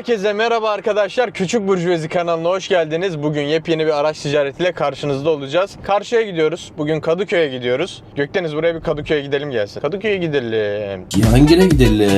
Herkese merhaba arkadaşlar. Küçük Burjuvazi kanalına hoş geldiniz. Bugün yepyeni bir araç ticaretiyle karşınızda olacağız. Karşıya gidiyoruz. Bugün Kadıköy'e gidiyoruz. Gökdeniz buraya bir Kadıköy'e gidelim gelsin. Kadıköy'e gidelim. Cihangir'e gidelim.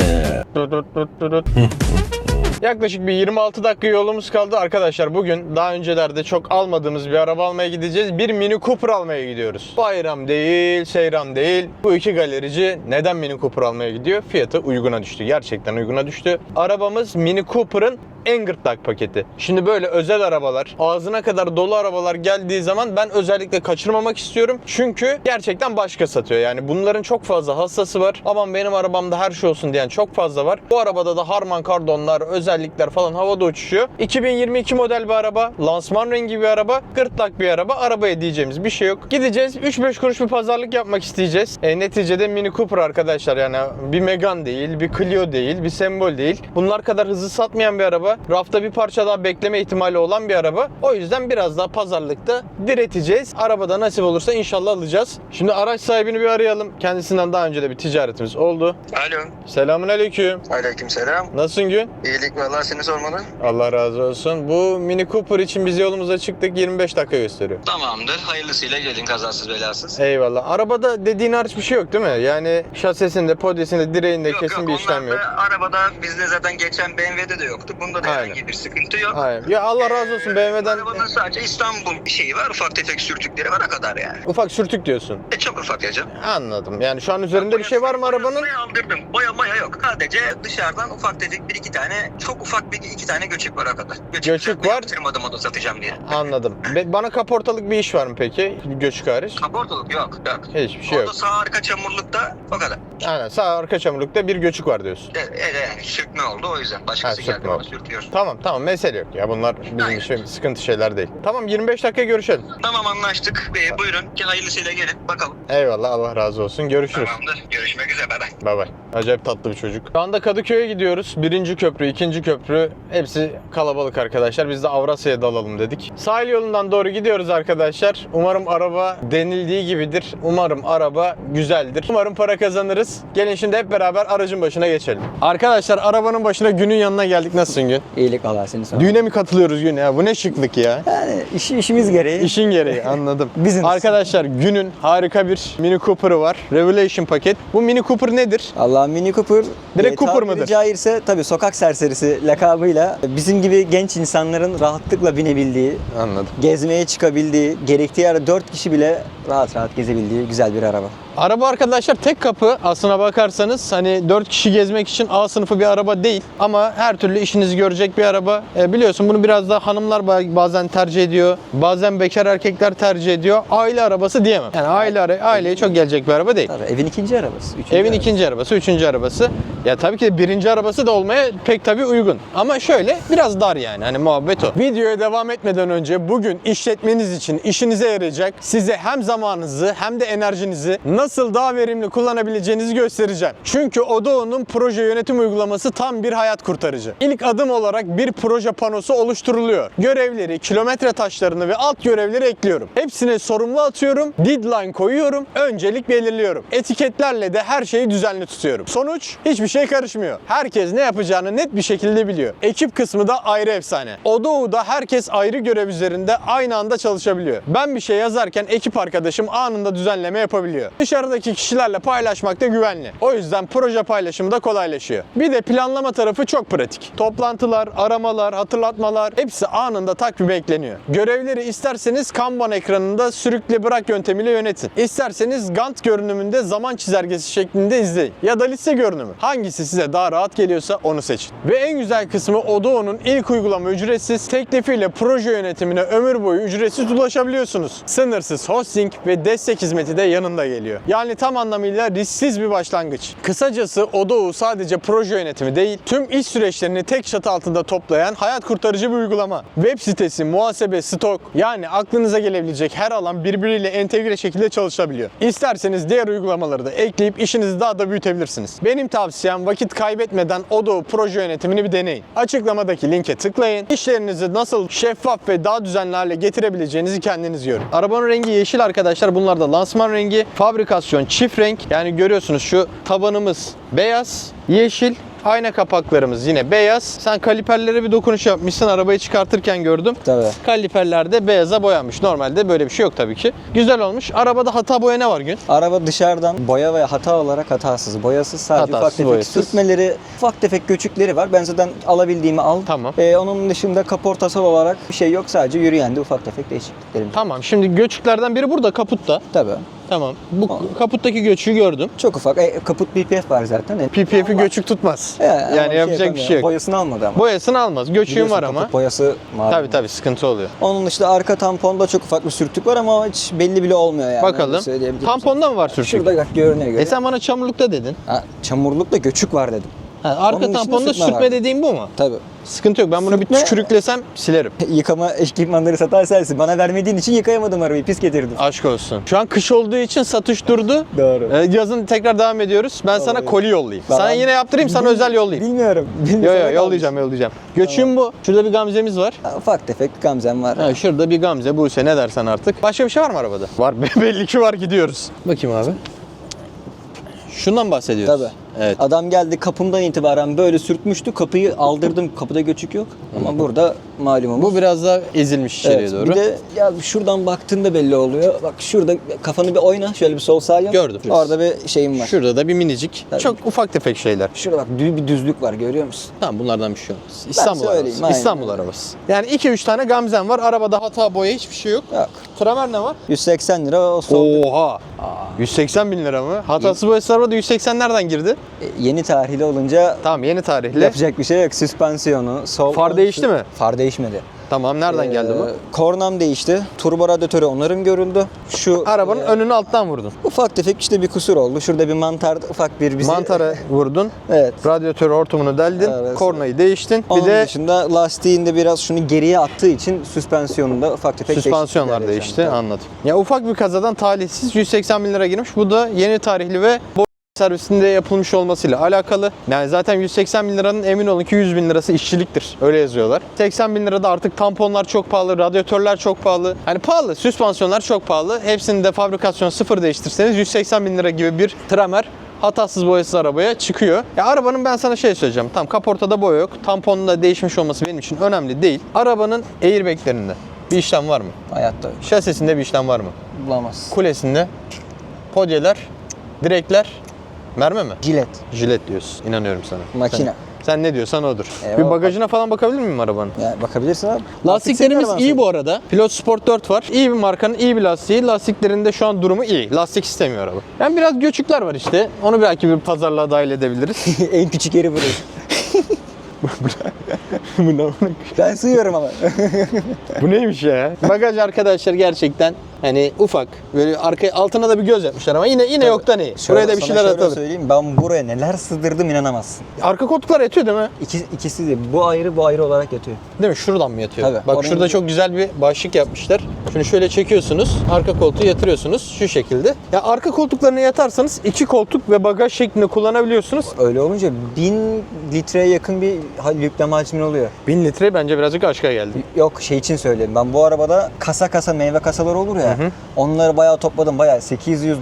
Yaklaşık bir 26 dakika yolumuz kaldı arkadaşlar. Bugün daha öncelerde çok almadığımız bir araba almaya gideceğiz. Bir Mini Cooper almaya gidiyoruz. Bayram değil, seyran değil. Bu iki galerici neden Mini Cooper almaya gidiyor? Fiyatı uyguna düştü. Gerçekten uyguna düştü. Arabamız Mini Cooper'ın en gırtlak paketi. Şimdi böyle özel arabalar, ağzına kadar dolu arabalar geldiği zaman ben özellikle kaçırmamak istiyorum. Çünkü gerçekten başka satıyor. Yani bunların çok fazla hastası var. Aman benim arabamda her şey olsun diyen çok fazla var. Bu arabada da Harman Kardonlar, özellikler falan havada uçuşuyor. 2022 model bir araba, lansman rengi bir araba, gırtlak bir araba. Arabaya diyeceğimiz bir şey yok. Gideceğiz 3-5 kuruş bir pazarlık yapmak isteyeceğiz. E, neticede Mini Cooper arkadaşlar yani bir Megane değil, bir Clio değil, bir sembol değil. Bunlar kadar hızlı satmayan bir araba. Rafta bir parça daha bekleme ihtimali olan bir araba. O yüzden biraz daha pazarlıkta direteceğiz. Arabada nasip olursa inşallah alacağız. Şimdi araç sahibini bir arayalım. Kendisinden daha önce de bir ticaretimiz oldu. Alo. Selamun aleyküm. Aleykümselam. Nasılsın gün? İyilik vallahi seni sormalı. Allah razı olsun. Bu Mini Cooper için biz yolumuza çıktık. 25 dakika gösteriyor. Tamamdır. Hayırlısıyla gelin kazasız belasız. Eyvallah. Arabada dediğin hariç bir şey yok değil mi? Yani şasisinde, podyesinde, direğinde kesin bir işlem yok. arabada bizde zaten geçen BMW'de de yoktu. Bunda da Aynen. herhangi bir sıkıntı yok. Hayır. Ya Allah razı olsun BMW'den Arabanın sadece İstanbul şeyi var. Ufak tefek sürtükleri var o kadar yani. ufak sürtük diyorsun. E çok ufak ya canım. Anladım. Yani şu an üzerinde bir şey var mı arabanın? Boyasını aldırdım. Boya maya yok. Sadece dışarıdan ufak tefek bir iki tane çok ufak bir iki tane göçük var o kadar. Göçük var. Yaptırmadım onu satacağım diye. Anladım. Be- Bana kaportalık bir iş var mı peki? Göçük hariç. Kaportalık yok. Yok. Hiçbir şey Orada yok. sağ arka çamurlukta o kadar. Aynen sağ arka çamurlukta bir göçük var diyorsun. E, e, yani sürtme oldu o yüzden. Başkası sürtme geldi bana oldu. sürtüyor. Tamam tamam mesele yok ya bunlar bizim Aynen. için sıkıntı şeyler değil. Tamam 25 dakika görüşelim. Tamam anlaştık. Ee, buyurun ki hayırlısıyla gelin bakalım. Eyvallah Allah razı olsun. Görüşürüz. Tamamdır. Görüşmek üzere. Bay bay. Bay bay. Acayip tatlı bir çocuk. Şu anda Kadıköy'e gidiyoruz. Birinci köprü, ikinci köprü. Hepsi kalabalık arkadaşlar. Biz de Avrasya'ya dalalım dedik. Sahil yolundan doğru gidiyoruz arkadaşlar. Umarım araba denildiği gibidir. Umarım araba güzeldir. Umarım para kazanırız. Gelin şimdi hep beraber aracın başına geçelim. Arkadaşlar arabanın başına günün yanına geldik. Nasılsın gün? İyilik valla seni sonra. Düğüne mi katılıyoruz gün ya? Bu ne şıklık ya? Yani işi, işimiz gereği. İşin gereği anladım. Business. Arkadaşlar günün harika bir Mini Cooper'ı var. Revelation paket. Bu Mini Cooper nedir? Allah Mini Cooper. Direkt e, Cooper mıdır? Caizse tabii sokak serserisi lakabıyla bizim gibi genç insanların rahatlıkla binebildiği, Anladım. gezmeye çıkabildiği, gerektiği yerde 4 kişi bile rahat rahat gezebildiği güzel bir araba. Araba arkadaşlar tek kapı aslına bakarsanız hani 4 kişi gezmek için A sınıfı bir araba değil ama her türlü işinizi görecek bir araba. E, biliyorsun bunu biraz da hanımlar ba- bazen tercih ediyor. Bazen bekar erkekler tercih ediyor. Aile arabası diyemem. Yani aile ara- aileye çok gelecek bir araba değil. Tabii evin ikinci arabası. Üçüncü Evin arabası. ikinci arabası, üçüncü arabası. Ya tabii ki de birinci arabası da olmaya pek tabii uygun. Ama şöyle biraz dar yani hani muhabbet o. Videoya devam etmeden önce bugün işletmeniz için işinize yarayacak size hem zamanınızı hem de enerjinizi nasıl daha verimli kullanabileceğinizi göstereceğim. Çünkü Odo'nun proje yönetim uygulaması tam bir hayat kurtarıcı. İlk adım olarak bir proje panosu oluşturuluyor. Görevleri, kilometre taşlarını ve alt görevleri ekliyorum. Hepsine sorumlu atıyorum, deadline koyuyorum, öncelik belirliyorum. Etiketlerle de her şeyi düzenli tutuyorum. Sonuç hiçbir şey karışmıyor. Herkes ne yapacağını net bir şekilde biliyor. Ekip kısmı da ayrı efsane. Odo'da herkes ayrı görev üzerinde aynı anda çalışabiliyor. Ben bir şey yazarken ekip arkadaşım anında düzenleme yapabiliyor. Dışarıdaki kişilerle paylaşmak da güvenli. O yüzden proje paylaşımı da kolaylaşıyor. Bir de planlama tarafı çok pratik. Toplantılar, aramalar, hatırlatmalar hepsi anında takvime ekleniyor. Görevleri isterseniz Kanban ekranında sürükle bırak yöntemiyle yönetin. İsterseniz Gantt görünümünde zaman çizelgesi şeklinde izleyin. Ya da liste görünümü. Hangisi size daha rahat geliyorsa onu seçin. Ve en güzel kısmı Odo'nun ilk uygulama ücretsiz, teklifiyle proje yönetimine ömür boyu ücretsiz ulaşabiliyorsunuz. Sınırsız hosting ve destek hizmeti de yanında geliyor. Yani tam anlamıyla risksiz bir başlangıç. Kısacası Odoo sadece proje yönetimi değil, tüm iş süreçlerini tek çatı altında toplayan hayat kurtarıcı bir uygulama. Web sitesi, muhasebe, stok yani aklınıza gelebilecek her alan birbiriyle entegre şekilde çalışabiliyor. İsterseniz diğer uygulamaları da ekleyip işinizi daha da büyütebilirsiniz. Benim tavsiyem vakit kaybetmeden Odoo proje yönetimini bir deneyin. Açıklamadaki linke tıklayın. İşlerinizi nasıl şeffaf ve daha düzenli hale getirebileceğinizi kendiniz görün. Arabanın rengi yeşil arkadaşlar. Bunlar da lansman rengi. Fabrikasyon çift renk. Yani görüyorsunuz şu tabanımız beyaz, yeşil, Ayna kapaklarımız yine beyaz. Sen kaliperlere bir dokunuş yapmışsın. Arabayı çıkartırken gördüm. Tabii. Kaliperler de beyaza boyanmış. Normalde böyle bir şey yok tabii ki. Güzel olmuş. Arabada hata boya ne var gün? Araba dışarıdan boya ve hata olarak hatasız. Boyasız sadece Hatasız, ufak tefek boyasız. sürtmeleri, ufak tefek göçükleri var. Ben zaten alabildiğimi aldım. Tamam. Ee, onun dışında kaportasal olarak bir şey yok. Sadece yürüyende ufak tefek değişikliklerim. Tamam şimdi göçüklerden biri burada kaputta. Tabii. Tamam. Bu Tamam. kaputtaki göçüğü gördüm. Çok ufak. E, kaput BPF var zaten. E, PPF'i göçük tutmaz. e, ama yani yapacak bir yapamıyor. şey yok. Boyasını almadı ama. Boyasını almaz. Göçüğün Biliyorsun, var ama. kaput boyası mavi. Tabii tabii sıkıntı oluyor. Onun dışında arka tamponda çok ufak bir sürtük var ama hiç belli bile olmuyor yani. Bakalım. Öyle söyleyebilirim. Tamponda mı var sürtük? Şurada bak görünüyor. E görüyor. sen bana çamurlukta dedin. Ha, çamurlukta göçük var dedim. Ha, arka Onun tamponda sürtme sürtme dediğim bu mu? Tabii. Sıkıntı yok. Ben bunu bir tükürüklesem silerim. Yıkama ekipmanları satan sensin. Bana vermediğin için yıkayamadım arabayı. Pis getirdim. Aşk olsun. Şu an kış olduğu için satış durdu. Doğru. Ee, yazın tekrar devam ediyoruz. Ben sana Doğru. koli yollayayım. Ben- Sana yine yaptırayım, sana Bil- özel yollayayım. Bilmiyorum. Yo Bilmiyorum. yo yollayacağım yollayacağım. Göçüğüm bu. Şurada bir gamzemiz var. Ufak tefek gamzem var. Ha, şurada bir gamze, Buse ne dersen artık. Başka bir şey var mı arabada? Var belli ki var gidiyoruz. Bakayım abi. Şundan bahsediyoruz. Tabii. Evet. Adam geldi kapımdan itibaren böyle sürtmüştü. Kapıyı aldırdım. Kapıda göçük yok. Ama burada malumumuz. Bu biraz daha ezilmiş içeriye Evet, doğru. Bir de ya şuradan baktığında belli oluyor. Bak şurada kafanı bir oyna. Şöyle bir sol sağ yap. Gördüm. Orada bir şeyim var. Şurada da bir minicik. Tabii. Çok ufak tefek şeyler. Şurada bak bir düzlük var görüyor musun? Tamam bunlardan bir şey olmaz. İstanbul arabası. aynen. İstanbul arabası. Yani 2-3 tane gamzen var. Arabada hata boya hiçbir şey yok. Yok. Tramer ne var? 180 lira o sol. Oha. 180 bin lira mı? Hatasız boyası arabada 180 nereden girdi? E, Yeni tarihli olunca Tamam yeni tarihli. yapacak bir şey yok. Süspansiyonu, sol. Far değişti mi? Far değişmedi. Tamam nereden geldi bu? Ee, Kornam değişti. Turbo radyatörü onarım görüldü. Şu Arabanın e, önünü alttan vurdun. ufak tefek işte bir kusur oldu. Şurada bir mantar ufak bir bizi Mantara vurdun. Evet. Radyatör hortumunu deldin. Evet. Kornayı değiştin. Onun bir de dışında lastiğinde biraz şunu geriye attığı için süspansiyonunda ufak tefek süspansiyonlar değişti. yaşandı. Anladım. Ya ufak bir kazadan talihsiz 180 bin lira girmiş. Bu da yeni tarihli ve servisinde yapılmış olmasıyla alakalı. Yani zaten 180 bin liranın emin olun ki 100 bin lirası işçiliktir. Öyle yazıyorlar. 80 bin lirada artık tamponlar çok pahalı, radyatörler çok pahalı. Hani pahalı, süspansiyonlar çok pahalı. Hepsini de fabrikasyon sıfır değiştirseniz 180 bin lira gibi bir tramer hatasız boyasız arabaya çıkıyor. Ya arabanın ben sana şey söyleyeceğim. Tam kaportada boya yok. Tamponun da değişmiş olması benim için önemli değil. Arabanın airbaglerinde bir işlem var mı? Hayatta yok. Şasisinde bir işlem var mı? Bulamaz. Kulesinde podyeler, direkler, merme mi? Jilet. Jilet diyorsun. İnanıyorum sana. Makine. Sen, sen ne diyorsan odur. Eyvallah. Bir bagajına falan bakabilir miyim arabanın? Yani bakabilirsin abi. Lastiklerimiz Lastik iyi bu arada. Pilot Sport 4 var. İyi bir markanın iyi bir lastiği. Lastiklerinde şu an durumu iyi. Lastik istemiyor araba. Yani biraz göçükler var işte. Onu belki bir pazarlığa dahil edebiliriz. en küçük yeri burası. bu, ne- ben sığıyorum ama. bu neymiş ya? Bagaj arkadaşlar gerçekten hani ufak. Böyle arka altına da bir göz yapmışlar ama yine yine yoktan iyi. Buraya da bir şeyler şöyle atalım. söyleyeyim ben buraya neler sığdırdım inanamazsın. Arka koltuklar yatıyor değil mi? İki, ikisi de bu ayrı bu ayrı olarak yatıyor. Değil mi? Şuradan mı yatıyor? Tabii. Bak şurada gidiyor. çok güzel bir başlık yapmışlar. Şunu şöyle çekiyorsunuz. Arka koltuğu yatırıyorsunuz. Şu şekilde. Ya arka koltuklarına yatarsanız iki koltuk ve bagaj şeklinde kullanabiliyorsunuz. Öyle olunca 1000 litreye yakın bir yükleme hacmin oluyor. 1000 litre bence birazcık aşağı geldi. Yok şey için söyleyeyim. Ben bu arabada kasa kasa meyve kasaları olur ya. Onları bayağı topladım. Bayağı 800-900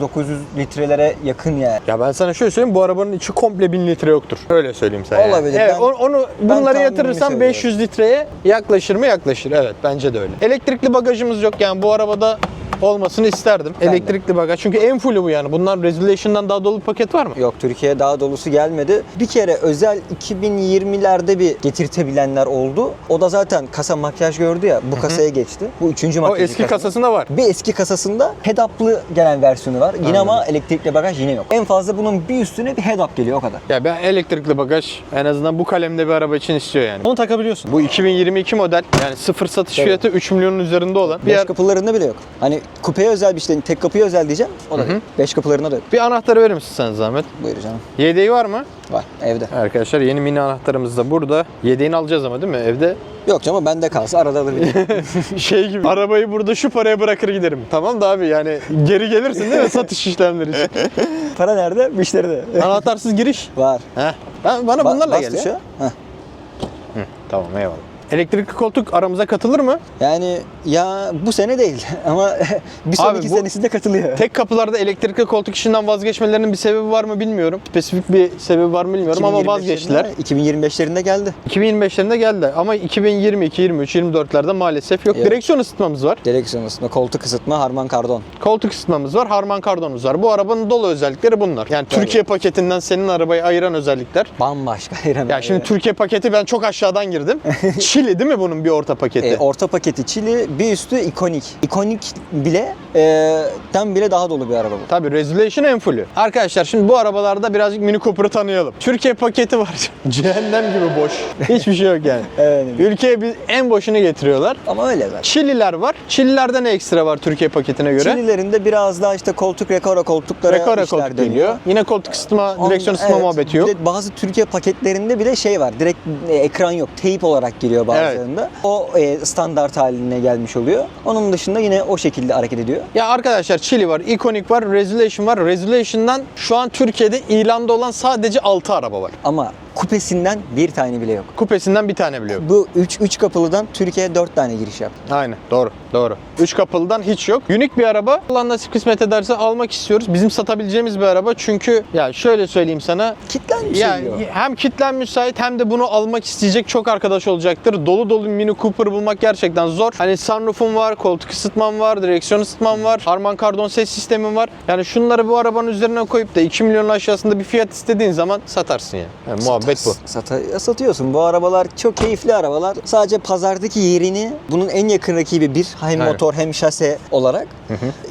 litrelere yakın yani. Ya ben sana şöyle söyleyeyim bu arabanın içi komple 1000 litre yoktur. Öyle söyleyeyim sana. yani. Olabilir. Evet, Ben- onu, bunları yatırırsan söylüyorum. 500 litreye yaklaşır mı? Yaklaşır. Evet bence de öyle. Elektrikli bagajımız yok yani bu arabada olmasını isterdim. Ben de. Elektrikli bagaj. Çünkü en fullü bu yani. Bunlar Resolution'dan daha dolu bir paket var mı? Yok Türkiye'ye daha dolusu gelmedi. Bir kere özel 2020'lerde bir getirtebilenler oldu. O da zaten kasa makyaj gördü ya. Bu kasaya geçti. Bu üçüncü O makyaj. eski kasasında var. Bir eski kasasında head-up'lı gelen versiyonu var. Yine ama elektrikli bagaj yine yok. En fazla bunun bir üstüne bir head-up geliyor o kadar. Ya ben elektrikli bagaj en azından bu kalemde bir araba için istiyor yani. Onu takabiliyorsun. Bu 2022 model yani sıfır satış Tabii. fiyatı 3 milyonun üzerinde olan bir, Beş yer- kapılarında bile yok. Hani kupeye özel bir şey, tek kapıya özel diyeceğim. O da değil. Beş kapılarında da yok. bir anahtarı verir misin sen zahmet? Buyur canım. Yedeği var mı? Var evde. Arkadaşlar yeni mini anahtarımız da burada. Yedeğini alacağız ama değil mi evde? Yok canım bende kalsa arada alabilirim. şey gibi arabayı burada şu paraya bırakır giderim. Tamam da abi yani geri gelirsin değil mi satış işlemleri için? Para nerede? Müşteride. Anahtarsız giriş. Var. Heh. Ben, bana Ba- bunlarla gel ya. Heh. Hı, tamam eyvallah. Elektrikli koltuk aramıza katılır mı? Yani Ya bu sene değil ama bir sonraki bu- senesinde katılıyor. Tek kapılarda elektrikli koltuk işinden vazgeçmelerinin bir sebebi var mı bilmiyorum. Spesifik bir sebebi var mı bilmiyorum ama 2025'lerinde vazgeçtiler. 2025'lerinde geldi. 2025'lerinde geldi ama 2022, 23, 24'lerde maalesef yok. Evet. Direksiyon ısıtmamız var. Direksiyon ısıtma, koltuk ısıtma, harman kardon. Koltuk ısıtmamız var, Harman kardonumuz var. Bu arabanın dolu özellikleri bunlar. Yani. Türkiye paketinden senin arabayı ayıran özellikler. Bambaşka. İrem Ya abi. şimdi Türkiye paketi ben çok aşağıdan girdim. Çili değil mi bunun bir orta paketi? E, orta paketi çili, bir üstü ikonik. İkonik bile e, den bile daha dolu bir araba bu. Tabii Resolution en fullü. Arkadaşlar şimdi bu arabalarda birazcık Mini Cooper'ı tanıyalım. Türkiye paketi var. Cehennem gibi boş. Hiçbir şey yok yani. Evet. Ülkeye bir en boşunu getiriyorlar. Ama öyle zaten. Çililer var. Çililerde ne ekstra var Türkiye paketine göre? Çililerinde biraz daha işte koltuk rekora koltuklara Rekora işler koltuk dönüyor. geliyor. Yine koltuk ısıtma, Ondan- direksiyon ısıtma evet, muhabbeti yok. Bir de bazı Türkiye paketlerinde bile şey var. Direkt e, ekran yok. Teyp olarak geliyor bazılarında. O e, standart haline gelmiş oluyor. Onun dışında yine o şekilde hareket ediyor. Ya arkadaşlar Chili var, Iconic var, Resolution var. Resolution'dan şu an Türkiye'de ilanda olan sadece 6 araba var. Ama kupesinden bir tane bile yok. Kupesinden bir tane bile yok. Bu 3 3 kapılıdan Türkiye'ye 4 tane giriş yaptı. Aynen doğru doğru. 3 kapılıdan hiç yok. Unik bir araba. Allah nasip kısmet ederse almak istiyoruz. Bizim satabileceğimiz bir araba. Çünkü ya şöyle söyleyeyim sana. Kitlenmiş Ya diyor. hem kitlen müsait hem de bunu almak isteyecek çok arkadaş olacaktır. Dolu dolu Mini Cooper bulmak gerçekten zor. Hani sunroof'um var, koltuk ısıtmam var, direksiyon ısıtmam var, Harman Kardon ses sistemim var. Yani şunları bu arabanın üzerine koyup da 2 milyon aşağısında bir fiyat istediğin zaman satarsın yani. Yani muhabbet bu. Sata- satıyorsun. Bu arabalar çok keyifli arabalar. Sadece pazardaki yerini bunun en yakın rakibi bir. Hem Evet. motor hem şase olarak.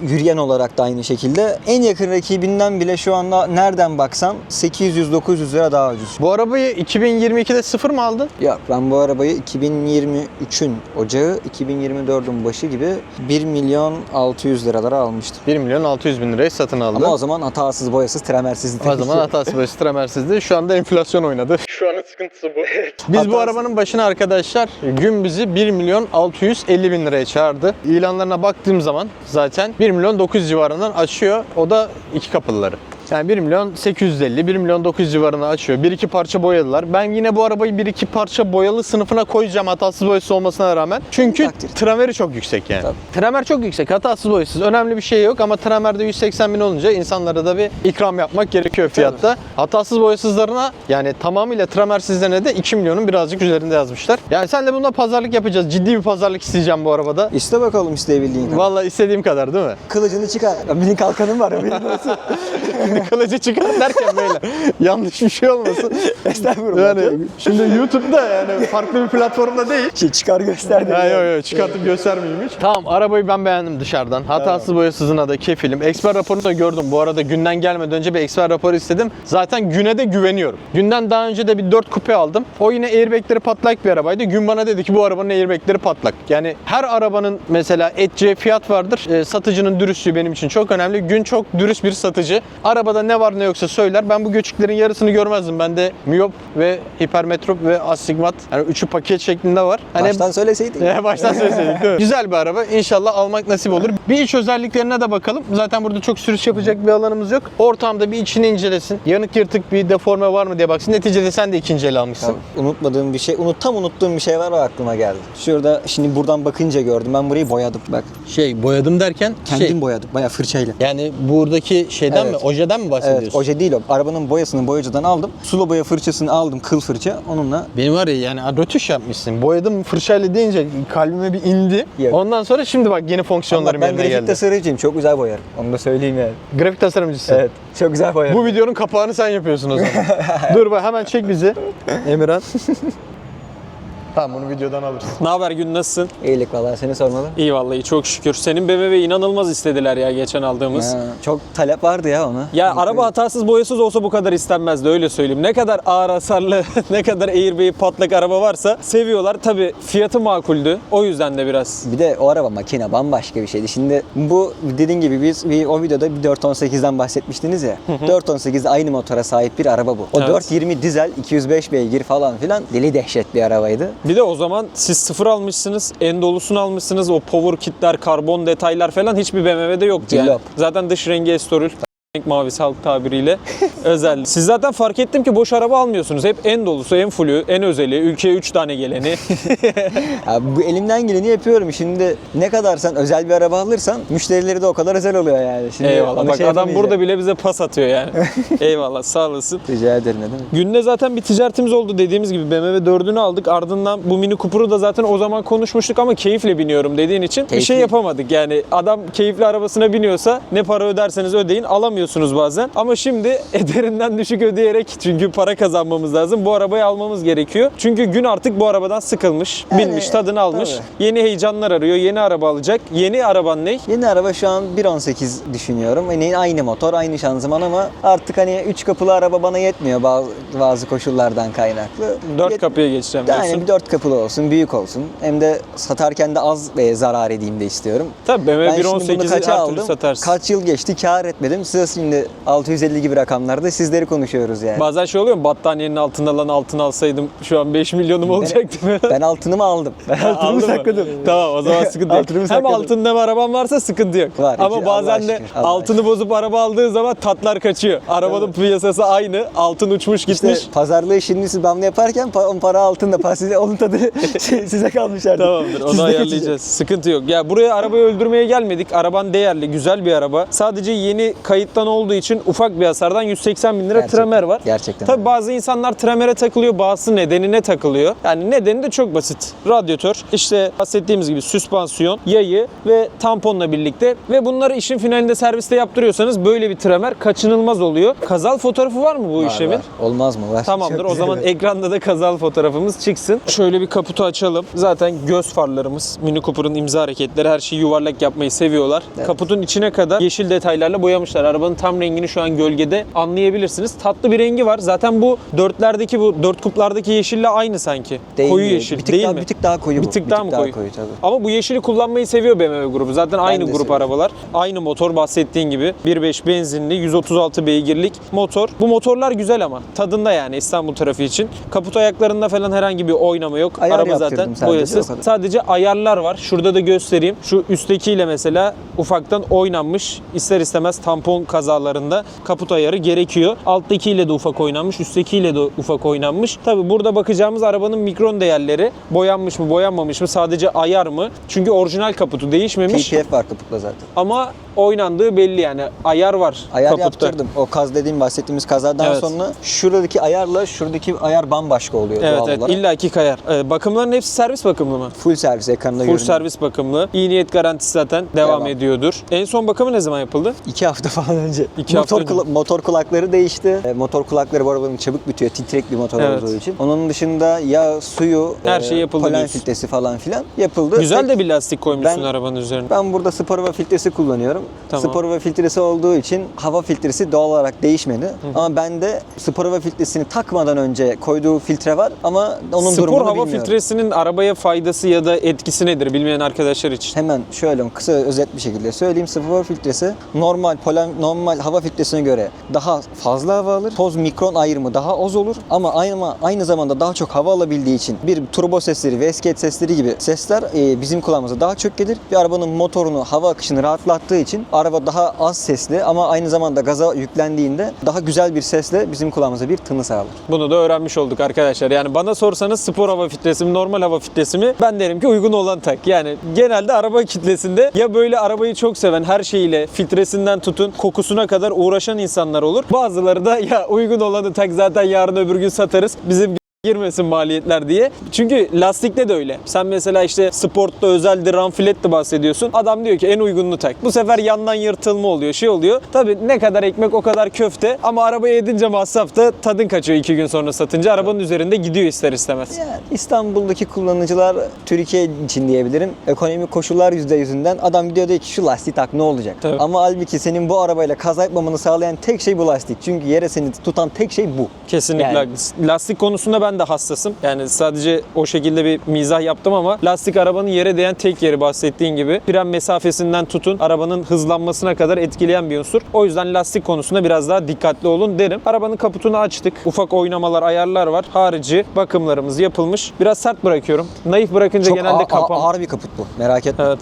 Yürüyen olarak da aynı şekilde. En yakın rakibinden bile şu anda nereden baksan 800-900 lira daha ucuz. Bu arabayı 2022'de sıfır mı aldın? Yok ben bu arabayı 2023'ün ocağı 2024'ün başı gibi 1 milyon 600 liralara almıştım. 1 milyon 600 bin liraya satın aldı. Ama o zaman hatasız boyasız tremersiz. O zaman hatası başı tremersizdi. Şu anda enflasyon oynadı. Şu anın sıkıntısı bu. Biz bu Hatası- arabanın başına arkadaşlar gün bizi 1 milyon 650 bin liraya çağırdı. İlanlarına baktığım zaman zaten 1 milyon 900 civarından açıyor. O da iki kapılıları. Yani 1 milyon 850, 1 milyon 900 civarına açıyor. Bir iki parça boyadılar. Ben yine bu arabayı bir iki parça boyalı sınıfına koyacağım hatasız boyasız olmasına rağmen. Çünkü Takdir. trameri çok yüksek yani. Tabii. Tramer çok yüksek, hatasız boyasız. Önemli bir şey yok ama tramerde 180 bin olunca insanlara da bir ikram yapmak gerekiyor fiyatta. Hatasız boyasızlarına yani tamamıyla tramersizlerine de 2 milyonun birazcık üzerinde yazmışlar. Yani sen de bunda pazarlık yapacağız. Ciddi bir pazarlık isteyeceğim bu arabada. İste bakalım isteyebildiğin kadar. Vallahi istediğim kadar değil mi? Kılıcını çıkar. Benim kalkanım var olsun. Kılıcı çıkar derken böyle yanlış bir şey olmasın. Estağfurullah. Yani şimdi YouTube'da yani farklı bir platformda değil. Şey çıkar göster dedi. Ha, yok yok çıkartıp göstermeyeyim hiç. Tamam arabayı ben beğendim dışarıdan. Hatasız boyasızına da kefilim. Eksper raporunu da gördüm. Bu arada günden gelmeden önce bir eksper raporu istedim. Zaten güne de güveniyorum. Günden daha önce de bir 4 kupe aldım. O yine airbagleri patlak bir arabaydı. Gün bana dedi ki bu arabanın airbagleri patlak. Yani her arabanın mesela etçe fiyat vardır. Ee, satıcının dürüstlüğü benim için çok önemli. Gün çok dürüst bir satıcı. Arabada ne var ne yoksa söyler. Ben bu göçüklerin yarısını görmezdim. Bende miyop ve hipermetrop ve astigmat. Yani üçü paket şeklinde var. Hani Baştan söyleseydin. ya baştan söyleseydik değil mi? Güzel bir araba. İnşallah almak nasip olur. Bir iç özelliklerine de bakalım. Zaten burada çok sürüş yapacak bir alanımız yok. Ortamda bir içini incelesin. Yanık yırtık bir deforme var mı diye baksın. Neticede sen de ikinci el almışsın. Unutmadığım bir şey, unut tam unuttuğum bir şey var o aklıma geldi. Şurada şimdi buradan bakınca gördüm. Ben burayı boyadım bak. Şey boyadım derken Kendim şey. boyadım bayağı fırçayla. Yani buradaki şeyden Evet. mi? Ojeden mi bahsediyorsun? Evet, oje değil o. Arabanın boyasını boyacıdan aldım. Sulu boya fırçasını aldım, kıl fırça. Onunla Benim var ya yani rötuş yapmışsın. Boyadım fırçayla deyince kalbime bir indi. Yok. Ondan sonra şimdi bak yeni fonksiyonlarım ben yerine grafik geldi. tasarımcıyım. Çok güzel boyarım. Onu da söyleyeyim yani. Grafik tasarımcısın. Evet. Çok güzel boyarım. Bu videonun kapağını sen yapıyorsun o zaman. Dur bak hemen çek bizi. Emirhan. tamam bunu videodan alırız. Ne haber gün nasılsın? İyilik vallahi seni sormalı. İyi vallahi çok şükür. Senin BMW inanılmaz istediler ya geçen aldığımız. Ha, çok talep vardı ya ona. Ya araba hatasız boyasız olsa bu kadar istenmezdi öyle söyleyeyim. Ne kadar ağır hasarlı, ne kadar airbag'i patlak araba varsa seviyorlar. Tabi fiyatı makuldü. O yüzden de biraz. Bir de o araba makine bambaşka bir şeydi. Şimdi bu dediğin gibi biz bir, o videoda bir 418'den bahsetmiştiniz ya. 418 aynı motora sahip bir araba bu. O Evet. 420 dizel 205 beygir falan filan deli dehşet bir arabaydı. Bir de o zaman siz sıfır almışsınız, en dolusunu almışsınız. O power kitler, karbon detaylar falan hiçbir BMW'de yoktu yani. Cillop. Zaten dış rengi estoril. Renk mavisi halk tabiriyle özel. Siz zaten fark ettim ki boş araba almıyorsunuz. Hep en dolusu, en fullü, en özeli, ülkeye 3 tane geleni. Ya bu elimden geleni yapıyorum. Şimdi ne kadar sen özel bir araba alırsan müşterileri de o kadar özel oluyor yani. Şimdi Eyvallah. Bak şey adam burada bile bize pas atıyor yani. Eyvallah sağ olasın. Rica ederim ne demek. Günde zaten bir ticaretimiz oldu dediğimiz gibi BMW 4'ünü aldık. Ardından bu Mini Cooper'ı da zaten o zaman konuşmuştuk ama keyifle biniyorum dediğin için bir şey Keyifli. yapamadık. Yani adam keyifli arabasına biniyorsa ne para öderseniz ödeyin alamıyorsunuz bazen. Ama şimdi ederinden düşük ödeyerek çünkü para kazanmamız lazım. Bu arabayı almamız gerekiyor. Çünkü gün artık bu arabadan sıkılmış, Yani, binmiş, tadını almış. tabii. Yeni heyecanlar arıyor, yeni araba alacak. Yeni araban ne? Yeni araba şu an 1.18 düşünüyorum. Hani aynı motor, aynı şanzıman ama artık hani 3 kapılı araba bana yetmiyor bazı, bazı koşullardan kaynaklı. Dört Yet- kapıya geçeceğim diyorsun. Yani bir dört kapılı olsun, büyük olsun. Hem de satarken de az zarar edeyim de istiyorum. Tabii BMW şimdi bunu 1.18'i kaça her türlü aldım? satarsın. Kaç yıl geçti kar etmedim. Size şimdi 650 gibi rakamlarda sizleri konuşuyoruz yani. Bazen şey oluyor mu? Battaniyenin altında lan altın alsaydım şu an 5 milyonum olacaktı. Ben altınımı aldım. Ben altınımı Aldın mı? sakladım. Tamam o zaman sıkıntı yok. Altınımı Hem sakladım. altında bir araban varsa sıkıntı yok. Var, Ama iki- bazen de Allah'a altını bozup araba aldığın zaman tatlar kaçıyor. Arabanın piyasası aynı. Altın uçmuş gitmiş. İşte pazarlığı şimdi siz benimle yaparken pa- on para altında. Pa- Size, onun tadı şey, size kalmış artık. Tamamdır onu Sizde ayarlayacağız. Sıkıntı yok. Ya buraya arabayı öldürmeye gelmedik. Araban değerli, güzel bir araba. Sadece yeni kayıttan olduğu için ufak bir hasardan 180 bin lira Gerçekten, tramer var. gerçekten Tabii bazı insanlar tramere takılıyor, bazısı nedenine takılıyor. Yani nedeni de çok basit. Radyatör, işte bahsettiğimiz gibi süspansiyon, yayı ve tamponla birlikte ve bunları işin finalinde serviste yaptırıyorsanız böyle bir tramer kaçınılmaz oluyor. Kazal fotoğrafı var mı bu Var, işlemin? var. Olmaz mı? Var. Tamamdır. Çok o zaman ekranda da kazal fotoğrafımız çıksın. Şöyle bir kaputu açalım. Zaten göz farlarımız, Mini Cooper'ın imza hareketleri her şeyi yuvarlak yapmayı seviyorlar. Evet. Kaputun içine kadar yeşil detaylarla boyamışlar. Arabanın tam rengini şu an gölgede anlayabilirsiniz. Tatlı bir rengi var. Zaten bu dörtlerdeki bu dört kuplardaki yeşille aynı sanki. Değil koyu mi? yeşil bir tık değil daha, mi? Bir tık daha koyu bu. Bir tık daha mı koyu? tabii. Ama bu yeşili kullanmayı seviyor BMW grubu. Zaten aynı de grup seviyorum. arabalar. Aynı motor bahsettiğin gibi. 1.5 benzinli 136 beygirlik motor. Bu motorlar güzel ama tadında yani İstanbul trafiği için. Kaput ayaklarında falan herhangi bir oynama yok. Ayar Araba zaten sadece, boyasız. Sadece ayarlar var. Şurada da göstereyim. Şu üsttekiyle mesela ufaktan oynanmış. İster istemez tampon kazalarında kaput ayarı gerekiyor. Alttakiyle de ufak oynanmış. Üsttekiyle de ufak oynanmış. Tabi burada bakacağımız arabanın mikron değerleri boyanmış mı boyanmamış mı sadece ayar mı? Çünkü orijinal kaputu değişmemiş PPF var kaputla zaten. ama oynandığı belli yani ayar var Ayar kaputta. yaptırdım. O kaz dediğim bahsettiğimiz kazadan Evet. sonra şuradaki ayarla şuradaki ayar bambaşka oluyor Evet doğal evet olarak. illaki kayar. Ee, bakımların hepsi servis bakımlı mı? Full servis ekranında Full görünüyor. servis bakımlı. İyi niyet garantisi zaten devam, Devam. ediyordur. En son bakımı ne zaman yapıldı? İki hafta falan önce. İki motor, kula- motor kulakları değişti. E, motor kulakları bu arabanın çabuk bitiyor. Titrek bir motor Evet. olduğu için. Onun dışında ya suyu, Her şey yapıldı polen diyorsun. filtresi falan filan yapıldı. Güzel Tek- de bir lastik koymuşsun Ben- arabanın üzerine. Ben burada Sporova filtresi kullanıyorum. Tamam. Sporova filtresi olduğu için hava filtresi doğal olarak değişmedi. Ama bende Sporova filtresini takmadan önce koyduğu filtre var ama onun Spor durumunu hava bilmiyorum. filtresinin arabaya faydası ya da etkisi nedir bilmeyen arkadaşlar için? Hemen şöyle kısa özet bir şekilde söyleyeyim. Hava filtresi normal polen normal hava filtresine göre daha fazla hava alır. Toz mikron ayrımı daha az olur ama aynı aynı zamanda daha çok hava alabildiği için bir turbo sesleri, vesket sesleri gibi sesler e, bizim kulağımıza daha çok gelir. Bir arabanın motorunu, hava akışını rahatlattığı için araba daha az sesli ama aynı zamanda gaza yüklendiğinde daha güzel bir sesle bizim kulağımıza bir tını sağlar. Bunu da öğrenmiş olduk arkadaşlar. Yani bana sorsanız spor hava filtresi mi, normal hava filtresi mi? Ben derim ki uygun olan tak. Yani genelde araba kitlesinde ya böyle arabayı çok seven her şeyiyle filtresinden tutun kokusuna kadar uğraşan insanlar olur. Bazıları da ya uygun olanı tak zaten yarın öbür gün satarız. Bizim girmesin maliyetler diye. Çünkü lastikte de öyle. Sen mesela işte sportta özeldi, ramfiletti bahsediyorsun. Adam diyor ki en uygununu tak. Bu sefer yandan yırtılma oluyor, şey oluyor. Tabii ne kadar ekmek o kadar köfte ama arabaya edince masraf da tadın kaçıyor iki gün sonra satınca. Arabanın üzerinde gidiyor ister istemez. Yani İstanbul'daki kullanıcılar Türkiye için diyebilirim. Ekonomik koşullar yüzde yüzünden adam gidiyor diyor ki şu lastiği tak ne olacak? Tabii. Ama halbuki senin bu arabayla kaza yapmamanı sağlayan tek şey bu lastik. Çünkü yere seni tutan tek şey bu. Kesinlikle Yani-. Lastik konusunda ben de hassasım. Yani sadece o şekilde bir mizah yaptım ama lastik arabanın yere değen tek yeri bahsettiğin gibi. Fren mesafesinden tutun arabanın hızlanmasına kadar etkileyen bir unsur. O yüzden lastik konusunda biraz daha dikkatli olun derim. Arabanın kaputunu açtık. Ufak oynamalar, ayarlar var. Harici bakımlarımız yapılmış. Biraz sert bırakıyorum. Naif bırakınca Çok genelde kapam. ağır bir kaput bu. Merak etme. Evet.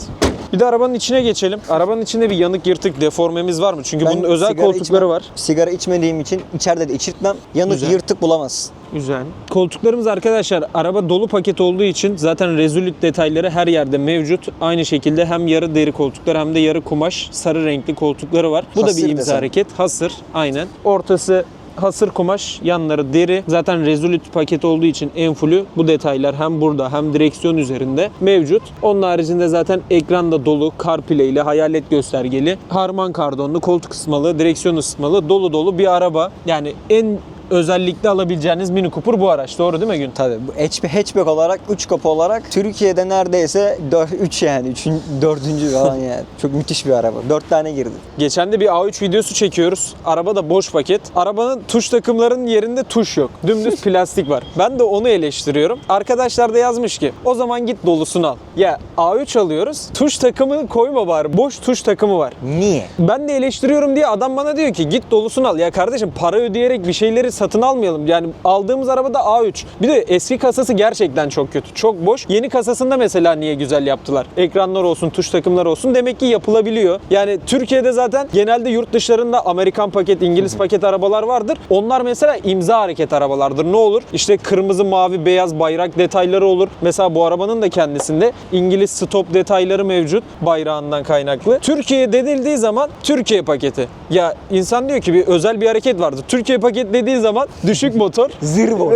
Bir de arabanın içine geçelim. Arabanın içinde bir yanık yırtık deformemiz var mı? Çünkü Ben bunun özel sigara koltukları içmem- var. Sigara içmediğim için içeride de içirtmem. Yanık Güzel. yırtık bulamazsın. Güzel. Koltuklarımız arkadaşlar araba dolu paket olduğu için zaten Resolute detayları her yerde mevcut. Aynı şekilde hem yarı deri koltuklar hem de yarı kumaş sarı renkli koltukları var. Bu da Hasır bir imza desen. hareket. Hasır aynen. Ortası hasır kumaş, yanları deri. Zaten Resolute paket olduğu için en fullü bu detaylar hem burada hem direksiyon üzerinde mevcut. Onun haricinde zaten ekran da dolu, CarPlay ile hayalet göstergeli, harman kardonlu, koltuk ısıtmalı, direksiyon ısıtmalı, dolu dolu bir araba. Yani en özellikle alabileceğiniz Mini Cooper bu araç. Doğru değil mi Gün? Tabii bu hatchback, hatchback olarak 3 kapı olarak Türkiye'de neredeyse 3 yani 3. 4. falan yani. Çok müthiş bir araba. 4 tane girdi. Geçen de bir A3 videosu çekiyoruz. Araba da boş paket. Arabanın tuş takımlarının yerinde tuş yok. Dümdüz plastik var. Ben de onu eleştiriyorum. Arkadaşlar da yazmış ki o zaman git dolusunu al. Ya A3 alıyoruz. Tuş takımını koyma bari. Boş tuş takımı var. Niye? Ben de eleştiriyorum diye adam bana diyor ki git dolusunu al. Ya kardeşim para ödeyerek bir şeyleri satın almayalım. Yani aldığımız arabada A3. Bir de eski kasası gerçekten çok kötü. Çok boş. Yeni kasasında mesela niye güzel yaptılar? Ekranlar olsun, tuş takımları olsun. Demek ki yapılabiliyor. Yani Türkiye'de zaten genelde yurt dışlarında Amerikan paket, İngiliz paket arabalar vardır. Onlar mesela imza hareket arabalardır. Ne olur? İşte kırmızı, mavi, beyaz bayrak detayları olur. Mesela bu arabanın da kendisinde İngiliz stop detayları mevcut bayrağından kaynaklı. Türkiye denildiği zaman Türkiye paketi. Ya insan diyor ki bir özel bir hareket vardı. Türkiye paket dediği zaman düşük motor, Zırvo.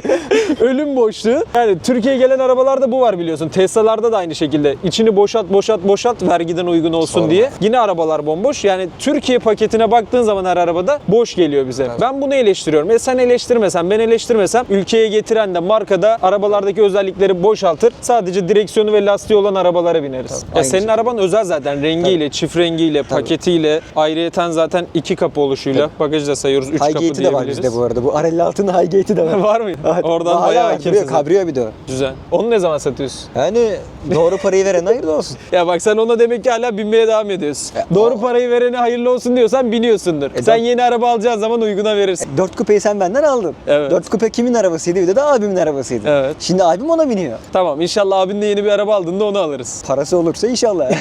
ölüm boşluğu. Yani Türkiye'ye gelen arabalarda bu var biliyorsun. Tesla'larda da aynı şekilde. İçini boşalt boşalt boşalt vergiden uygun olsun Sorma. diye. Yine arabalar bomboş. Yani Türkiye paketine baktığın zaman her arabada boş geliyor bize. Ben bunu eleştiriyorum. E sen eleştirmesen, ben eleştirmesem ülkeye getiren de markada arabalardaki özellikleri boşaltır. Sadece direksiyonu ve lastiği olan arabalara bineriz. Ya aynı senin şey. araban özel zaten rengiyle, çift rengiyle, paketiyle, ayrıyeten zaten iki kapı oluşuyla. Bagajı da sayıyoruz. Üç kapı Highgate'i de diyebiliriz. var bizde bu arada. Bu R56'nın Highgate'i de var. var mı? Oradan Hala bayağı var. kabrio bir de o. Güzel. Onu ne zaman satıyorsun? Yani doğru parayı veren hayırlı olsun. Ya bak sen ona demek ki hala binmeye devam ediyorsun. Doğru o- parayı verene hayırlı olsun diyorsan biniyorsundur. E, sen dört- yeni araba alacağın zaman uyguna verirsin. 4 kupeyi sen benden aldın. Evet. 4 kupe kimin arabasıydı? Bir de, de abimin arabasıydı. Evet. Şimdi abim ona biniyor. Tamam inşallah abin de yeni bir araba aldığında onu alırız. Parası olursa inşallah.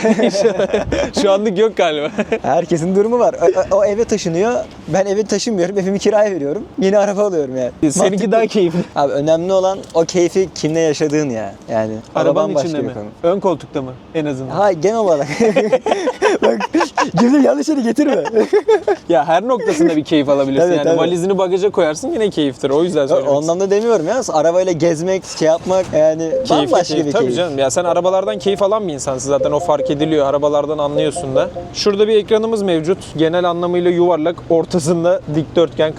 Şu anlık yok galiba. Herkesin durumu var. O, o eve taşınıyor. Ben eve taşınmıyorum. Evimi kiraya veriyorum. Yeni araba alıyorum yani. Seninki Mantıklı. daha keyifli. Abi önemli olan o keyfi kimle yaşadığın ya. Yani Arabanın içinde mi? konu. Ön koltukta mı? En azından. Ha genel olarak. Bak cümle yanlış yere getirme. Ya her noktasında bir keyif alabilirsin. Evet, yani evet. valizini bagaja koyarsın yine keyiftir. O yüzden o söylemek istedim. anlamda demiyorum ya. Arabayla gezmek, şey yapmak yani Keyifli bambaşka keyif. bir Tabii keyif. canım ya sen arabalardan keyif alan bir insansın zaten o fark ediliyor. Arabalardan anlıyorsun da. Şurada bir ekranımız mevcut. Genel anlamıyla yuvarlak. Ortasında dikdörtgen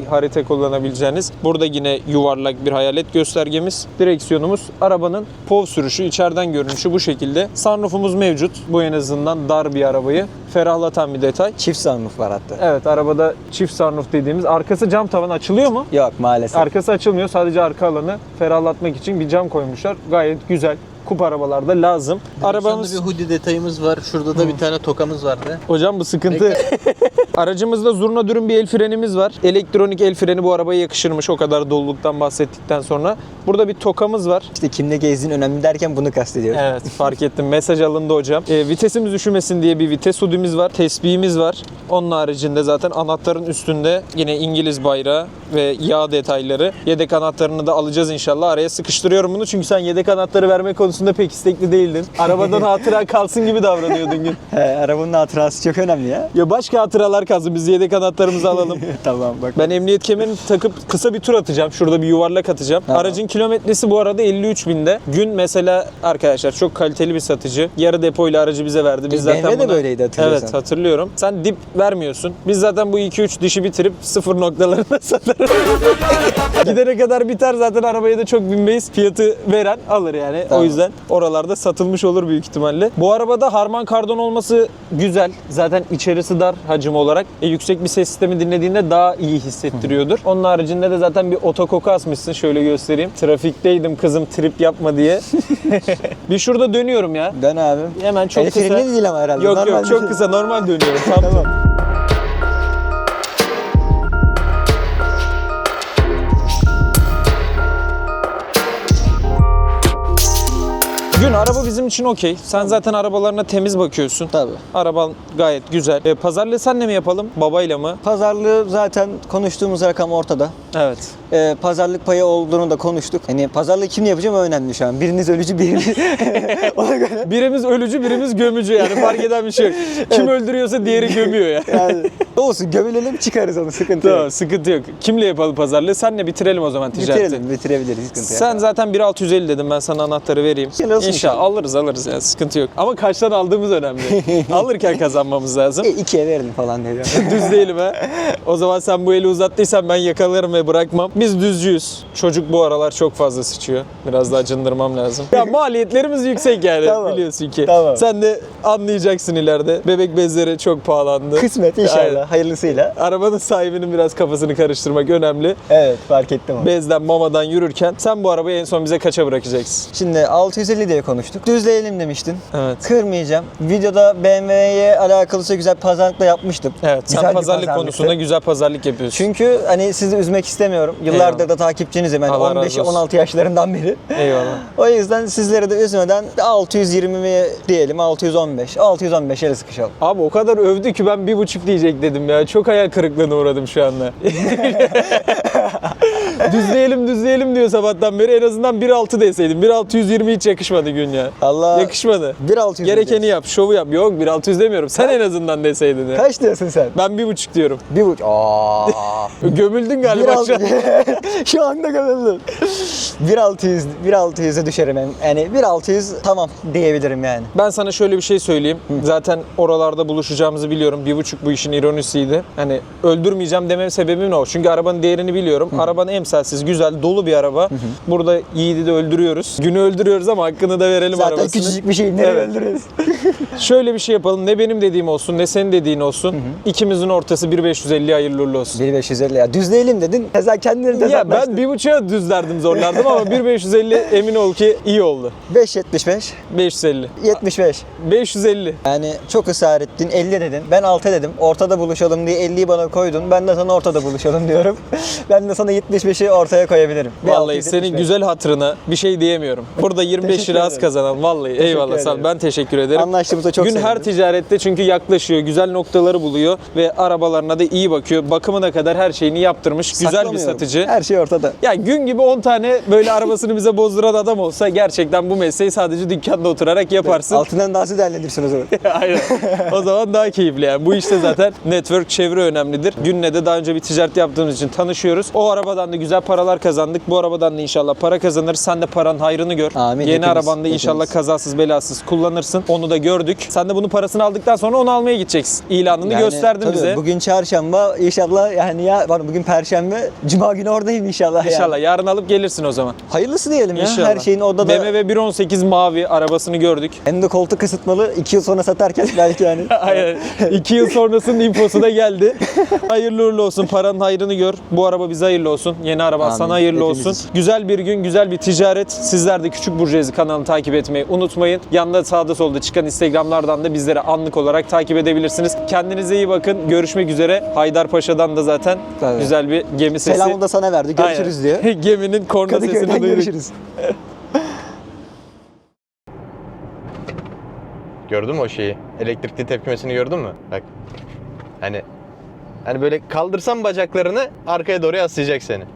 CarPlay harita kullanabileceğiniz. Burada yine yuvarlak bir hayalet göstergemiz. Direksiyonumuz arabanın POV sürüşü, içeriden görünüşü bu şekilde. Sunroofumuz mevcut. Bu en azından dar bir arabayı ferahlatan bir detay. Çift sunroof var hatta. Evet arabada çift sunroof dediğimiz arkası cam tavan açılıyor mu? Yok maalesef. Arkası açılmıyor. Sadece arka alanı ferahlatmak için bir cam koymuşlar. Gayet güzel. Kup arabalarda lazım. Arabamız... Arabamız bir hoodie detayımız var. Şurada da bir tane tokamız vardı. Hocam bu sıkıntı. Aracımızda zurna dürüm bir el frenimiz var. Elektronik el freni bu arabaya yakışırmış o kadar doluluktan bahsettikten sonra. Burada bir tokamız var. İşte kimle gezdiğin önemli derken bunu kastediyorum. Evet fark ettim. Mesaj alındı hocam. E, vitesimiz üşümesin diye bir vites hudimiz var. Tesbihimiz var. Onun haricinde zaten anahtarın üstünde yine İngiliz bayrağı ve yağ detayları. Yedek anahtarını da alacağız inşallah. Araya sıkıştırıyorum bunu çünkü sen yedek anahtarı verme konusunda pek istekli değildin. Arabadan hatıra kalsın gibi davranıyordun gün. He, arabanın hatırası çok önemli ya. Ya başka hatıralar kalsın. Biz yedek anahtarımızı alalım. tamam bak. Ben emniyet kemerini takıp kısa bir tur atacağım. Şurada bir yuvarlak atacağım. Tamam. Aracın kilometresi bu arada 53 binde. Gün mesela arkadaşlar çok kaliteli bir satıcı. Yarı depoyla aracı bize verdi. Biz E, zaten BMW de buna- böyleydi hatırlıyorsan. Evet hatırlıyorum. Sen dip vermiyorsun. Biz zaten bu 2-3 dişi bitirip sıfır noktalarına satarız. Gidene kadar biter zaten arabaya da çok binmeyiz. Fiyatı veren alır yani. Tamam. O yüzden oralarda satılmış olur büyük ihtimalle. Bu arabada harman kardon olması güzel. Zaten içerisi dar hacim olarak. E, yüksek bir ses sistemi dinlediğinde daha iyi hissettiriyordur. Onun haricinde de zaten bir otokoku asmışsın. Şöyle göstereyim. Trafikteydim kızım trip yapma diye. bir şurada dönüyorum ya. Ben abi. Hemen çok El kısa. freni değil ama herhalde. Yok Normal yok çok şey. kısa normal dönüyorum. Tam Tamam. Araba bizim için okey. Sen zaten arabalarına temiz bakıyorsun. Tabii. Araban gayet güzel. E, pazarlığı senle mi yapalım? Babayla mı? Pazarlığı zaten konuştuğumuz rakam ortada. Evet. Ee, pazarlık payı olduğunu da konuştuk. Hani pazarlığı kimle yapacağım önemli şu an. Biriniz ölücü, biriniz ona göre. Birimiz ölücü, birimiz gömücü yani fark eden bir şey yok. Kim öldürüyorsa diğeri gömüyor ya. Yani olsun gömülelim çıkarız onu sıkıntı Tamam yok. sıkıntı yok. Kimle yapalım pazarlığı? Senle bitirelim o zaman ticareti. Bitirelim, bitirebiliriz sıkıntı Sen yok. zaten 1.650 dedim ben sana anahtarı vereyim. Gel olsun İnşallah alırız alırız ya sıkıntı yok. Ama kaçtan aldığımız önemli. Alırken kazanmamız lazım. E, ikiye verelim falan dedi. Düz değilim ha. O zaman sen bu eli uzattıysan ben yakalarım ve bırakmam. Biz düzcüyüz. Çocuk bu aralar çok fazla sıçıyor. Biraz daha cındırmam lazım. Ya maliyetlerimiz yüksek yani Tamam. biliyorsun ki. Tamam. Sen de anlayacaksın ileride. Bebek bezleri çok pahalandı. Kısmet inşallah Aynen. hayırlısıyla. Arabanın sahibinin biraz kafasını karıştırmak önemli. Evet fark ettim onu. Bezden mamadan yürürken sen bu arabayı en son bize kaça bırakacaksın? Şimdi 650 diye konuştuk. Düzleyelim demiştin. Evet. Kırmayacağım. Videoda BMW'ye alakalı güzel pazarlık da yapmıştım. Evet Güzel sen bir pazarlık pazarlıktı. konusunda güzel pazarlık yapıyorsun. Çünkü hani sizi üzmek istemiyorum. Yıllardır Eyvallah. da takipçinizim. Yani Allah razı olsun. 15-16 yaşlarından beri. Eyvallah. O yüzden sizleri de üzmeden 620 mi diyelim 615. 615 yere sıkışalım. Abi o kadar övdü ki ben bir buçuk diyecek dedim ya. Çok hayal kırıklığına uğradım şu anda. düzleyelim düzleyelim diyor sabahtan beri. En azından 1.6 deseydim. 1.620 hiç yakışmadı gün ya. Allah Yakışmadı. 1.600 Gerekeni yap, şovu yap. Yok 1.600 demiyorum. Sen en azından deseydin ya. Kaç diyorsun sen? Ben bir buçuk diyorum. Bir buçuk. Aa. Gömüldün galiba şu an. 1.600 şu anda gömüldüm. 1.600 1.600'e düşerim. Yani 1.600 tamam diyebilirim yani. Ben sana şöyle bir şey söyleyeyim. Zaten oralarda buluşacağımızı biliyorum. Bir buçuk bu işin ironisiydi. Hani öldürmeyeceğim demem sebebim ne o? Çünkü arabanın değerini biliyorum. Araban emsalsiz, güzel, dolu bir araba. Burada Yiğit'i de öldürüyoruz. Günü öldürüyoruz ama hakkını da verelim Zaten arabasını. küçücük bir şey. Nereye Evet. öldürüyoruz? Şöyle bir şey yapalım. Ne benim dediğim olsun, ne senin dediğin olsun. İkimizin ortası 1550 hayırlı uğurlu olsun. 1550 ya. Düzleyelim dedin. Sen kendini de Ya ben bir buçuğa düzlerdim zorlardım ama 1550 emin ol ki iyi oldu. 575, 550. 75. 550. Yani çok ısrar ettin 50 dedin. Ben 6 dedim. Ortada buluşalım diye 50'yi bana koydun. Ben de sana ortada buluşalım diyorum. ben de sana 75'i ortaya koyabilirim. Bir Vallahi 675. senin güzel hatırına bir şey diyemiyorum. Burada 25 Teşekkür lira az ederim. kazanan vallahi eyvallah sağ ol. ederim. Ben teşekkür ederim. Anlaştığımıza çok Gün sevindim. her ticarette çünkü yaklaşıyor, güzel noktaları buluyor ve arabalarına da iyi bakıyor. Bakımına kadar her şeyini yaptırmış. Güzel bir satıcı. Her şey ortada. Ya gün gibi 10 tane böyle arabasını bize bozduran adam olsa gerçekten bu mesleği sadece dükkanda oturarak yaparsın. Altından daha siz halledirsin o zaman. Aynen. O zaman daha keyifli yani. Bu işte zaten network, çevre önemlidir. Günle de daha önce bir ticaret yaptığımız için tanışıyoruz. O arabadan da güzel paralar kazandık. Bu arabadan da inşallah para kazanırız. Sen de paranın hayrını gör. Amin. Yeni Hepimiz, arabanda inşallah hepimiz. kazasız belasız kullanırsın. Onu da gördük. Sen de bunun parasını aldıktan sonra onu almaya gideceksin. İlanını Yani gösterdin tabii bize. Bugün çarşamba inşallah yani ya var bugün perşembe cuma günü oradayım inşallah. yani. İnşallah yarın alıp gelirsin o zaman. Hayırlısı diyelim ya. İnşallah. Her şeyin odada BMW 118 mavi arabasını gördük. hem de koltuk ısıtmalı 2 yıl sonra satarken belki yani. Aynen. İki yıl sonrasının infosu da geldi. hayırlı uğurlu olsun. Paranın hayrını gör. Bu araba bize hayırlı olsun. Yeni araba Amin. sana hayırlı Hepimiz olsun. için. Güzel bir gün, güzel bir ticaret. Sizler de Küçük Burjuvazi kanalını takip etmeyi unutmayın. Yanında sağda solda çıkan Instagram'lardan da bizleri anlık olarak takip edebilirsiniz. Kendinize iyi bakın. Görüşmek üzere. Haydarpaşa'dan da zaten Tabii. güzel bir gemi sesi. Selamı da sana verdi. Görüşürüz diyor. Aynen. Geminin korna sesini Kadıköy'den duyduk. görüşürüz. Gördün mü o şeyi? Elektrikli tepkimesini gördün mü? Bak. Hani hani böyle kaldırsan bacaklarını arkaya doğru yaslayacak seni.